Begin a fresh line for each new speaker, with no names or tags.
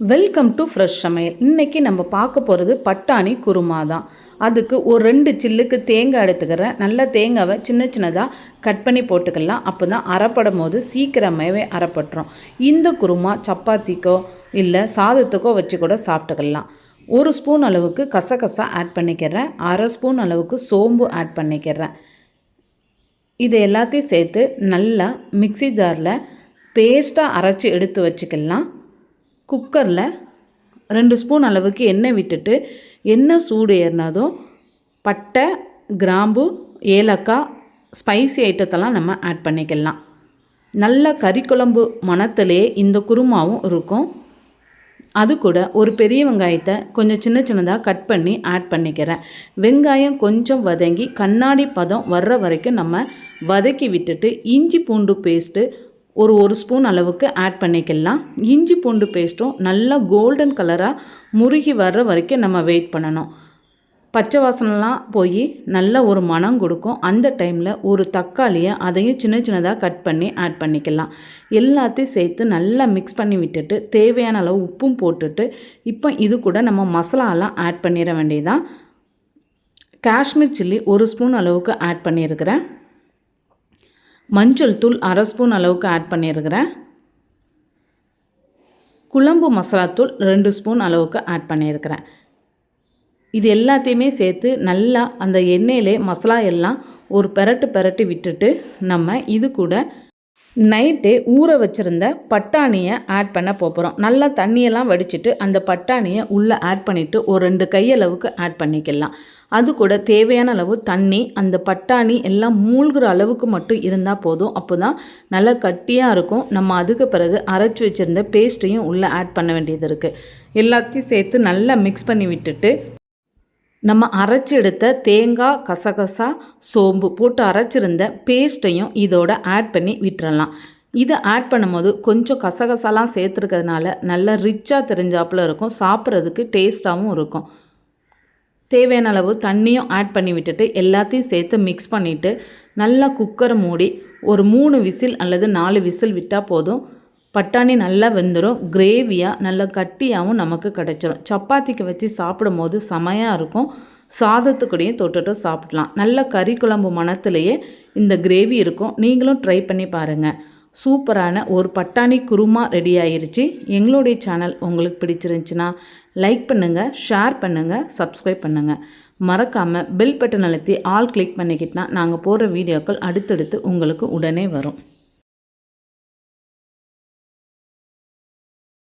Welcome to fresh சமையல் இன்றைக்கி நம்ம பார்க்க போகிறது பட்டாணி குருமா தான் அதுக்கு ஒரு ரெண்டு சில்லுக்கு தேங்காய் எடுத்துக்கிறேன். நல்ல தேங்காவை சின்ன சின்னதாக கட் பண்ணி போட்டுக்கலாம். அப்போ தான் அரைப்படும் போது சீக்கிரமாகவே அரைப்பட்டுரும். இந்த குருமா சப்பாத்திக்கோ இல்லை சாதத்துக்கோ வச்சு கூட சாப்பிட்டுக்கலாம். ஒரு ஸ்பூன் அளவுக்கு கசகசா ஆட் பண்ணிக்கிறேன். அரை ஸ்பூன் அளவுக்கு சோம்பு ஆட் பண்ணிக்கிறேன். இது எல்லாத்தையும் சேர்த்து நல்லா மிக்ஸி ஜாரில் பேஸ்ட்டாக அரைச்சி எடுத்து வச்சுக்கலாம். குக்கரில் ரெண்டு ஸ்பூன் அளவுக்கு எண்ணெய் விட்டுட்டு எண்ணெய் சூடு ஏறினதும் பட்டை கிராம்பு ஏலக்காய் ஸ்பைசி ஐட்டத்தெல்லாம் நம்ம ஆட் பண்ணிக்கலாம். நல்ல கறிக்குழம்பு மணத்திலே இந்த குருமாவும் இருக்கும். அது கூட ஒரு பெரிய வெங்காயத்தை கொஞ்சம் சின்ன சின்னதாக கட் பண்ணி ஆட் பண்ணிக்கிறேன். வெங்காயம் கொஞ்சம் வதங்கி கண்ணாடி பதம் வர்ற வரைக்கும் நம்ம வதக்கி விட்டுட்டு இஞ்சி பூண்டு பேஸ்ட்டு ஒரு ஒரு ஸ்பூன் அளவுக்கு ஆட் பண்ணிக்கலாம். இஞ்சி பூண்டு பேஸ்ட்டும் நல்லா கோல்டன் கலராக முருகி வர்ற வரைக்கும் நம்ம வெயிட் பண்ணணும். பச்சை வாசனெலாம் போய் நல்ல ஒரு மனம் கொடுக்கும். அந்த டைமில் ஒரு தக்காளியை அதையும் சின்ன சின்னதாக கட் பண்ணி ஆட் பண்ணிக்கலாம். எல்லாத்தையும் சேர்த்து நல்லா மிக்ஸ் பண்ணி விட்டுட்டு தேவையான அளவு உப்பும் போட்டுட்டு இப்போ இது கூட நம்ம மசாலாலாம் ஆட் பண்ணிட வேண்டியதான் காஷ்மீர் சில்லி ஒரு ஸ்பூன் அளவுக்கு ஆட் பண்ணியிருக்கிறேன். மஞ்சள் தூள் அரை ஸ்பூன் அளவுக்கு ஆட் பண்ணியிருக்கிறேன். குழம்பு மசாலாத்தூள் ரெண்டு ஸ்பூன் அளவுக்கு ஆட் பண்ணியிருக்கிறேன். இது எல்லாத்தையுமே சேர்த்து நல்லா அந்த எண்ணெயிலே மசாலா எல்லாம் ஒரு பெரட்டு பெரட்டி விட்டுட்டு நம்ம இது கூட நைட்டே ஊற வச்சுருந்த பட்டாணியை ஆட் பண்ண போகிறோம் நல்லா தண்ணியெல்லாம் வடிச்சிட்டு அந்த பட்டாணியை உள்ளே ஆட் பண்ணிவிட்டு ஒரு ரெண்டு கையளவுக்கு ஆட் பண்ணிக்கலாம். அது கூட தேவையான அளவு தண்ணி அந்த பட்டாணி எல்லாம் மூழ்கிற அளவுக்கு மட்டும் இருந்தால் போதும். அப்போ தான் நல்லா கட்டியாக இருக்கும். நம்ம அதுக்கு பிறகு அரைச்சி வச்சுருந்த பேஸ்ட்டையும் உள்ளே ஆட் பண்ண வேண்டியது இருக்குது எல்லாத்தையும் சேர்த்து நல்லா மிக்ஸ் பண்ணி விட்டுட்டு நம்ம அரைச்சி எடுத்த தேங்காய் கசகசா சோம்பு போட்டு அரைச்சிருந்த பேஸ்ட்டையும் இதோட ஆட் பண்ணி விட்டுறலாம். இதை ஆட் பண்ணும்போது கொஞ்சம் கசகசாலாம் சேர்த்துருக்கிறதுனால நல்லா ரிச்சாக தெரிஞ்சாப்புல இருக்கும் சாப்பிட்றதுக்கு டேஸ்ட்டாகவும் இருக்கும். தேவையான அளவு தண்ணியும் ஆட் பண்ணி விட்டுட்டு எல்லாத்தையும் சேர்த்து மிக்ஸ் பண்ணிவிட்டு நல்லா குக்கரை மூடி ஒரு மூணு விசில் அல்லது நாலு விசில் விட்டால் போதும். பட்டாணி நல்லா வெந்துடும் கிரேவியாக நல்லா கட்டியாகவும் நமக்கு கிடச்சிரும். சப்பாத்திக்கு வச்சு சாப்பிடும் போது செமையாக இருக்கும். சாதத்துக்கூடையும் தொட்டுட்டு சாப்பிடலாம். நல்ல கறி குழம்பு மணத்துலேயே இந்த கிரேவி இருக்கும். நீங்களும் ட்ரை பண்ணி பாருங்கள் சூப்பரான ஒரு பட்டாணி குருமா ரெடி ஆயிருச்சு. எங்களுடைய சேனல் உங்களுக்கு பிடிச்சிருந்துச்சுன்னா லைக் பண்ணுங்கள் ஷேர் பண்ணுங்கள் சப்ஸ்கிரைப் பண்ணுங்கள் மறக்காமல் பெல் பட்டன் அழுத்தி ஆல் கிளிக் பண்ணிக்கிட்டால் நாங்கள் போடுற வீடியோக்கள் அடுத்தடுத்து உங்களுக்கு உடனே வரும்.